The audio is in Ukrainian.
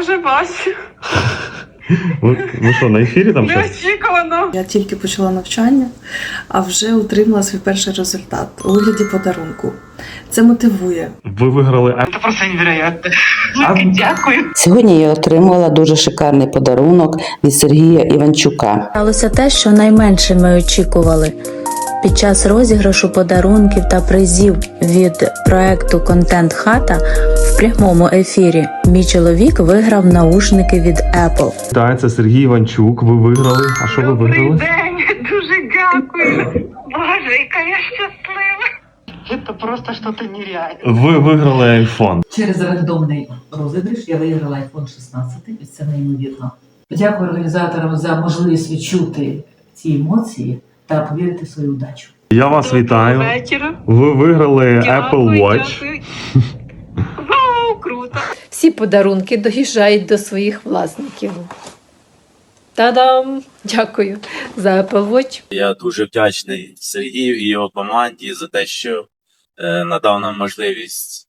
Вже бачу. Ви, ви що, на ефірі там щось? Неочікувано. Я тільки почала навчання, а вже отримала свій перший результат у вигляді подарунку. Це мотивує. Ви виграли а- Це просто невероятно. А- Дякую. Сьогодні я отримала дуже шикарний подарунок від Сергія Іванчука. Сталося те, що найменше ми очікували. Під час розіграшу подарунків та призів від проекту Контент Хата в прямому ефірі мій чоловік виграв наушники від Apple. Вітаю, це Сергій Іванчук. Ви виграли. А що ви Добрий виграли? день. Дуже дякую. Боже, яка я щаслива. Це просто щось нереальне. Ви виграли iPhone. Через рандомний розіграш я виграла iPhone 16, і це неймовірно. Дякую організаторам за можливість відчути ці емоції та повірити в свою удачу. Я вас вітаю. вечора. Ви виграли Apple Дякую, Watch. дякую. Вау, круто. всі подарунки доїжджають до своїх власників. Та-дам! Дякую за Apple Watch. Я дуже вдячний Сергію і його команді за те, що е, надав нам можливість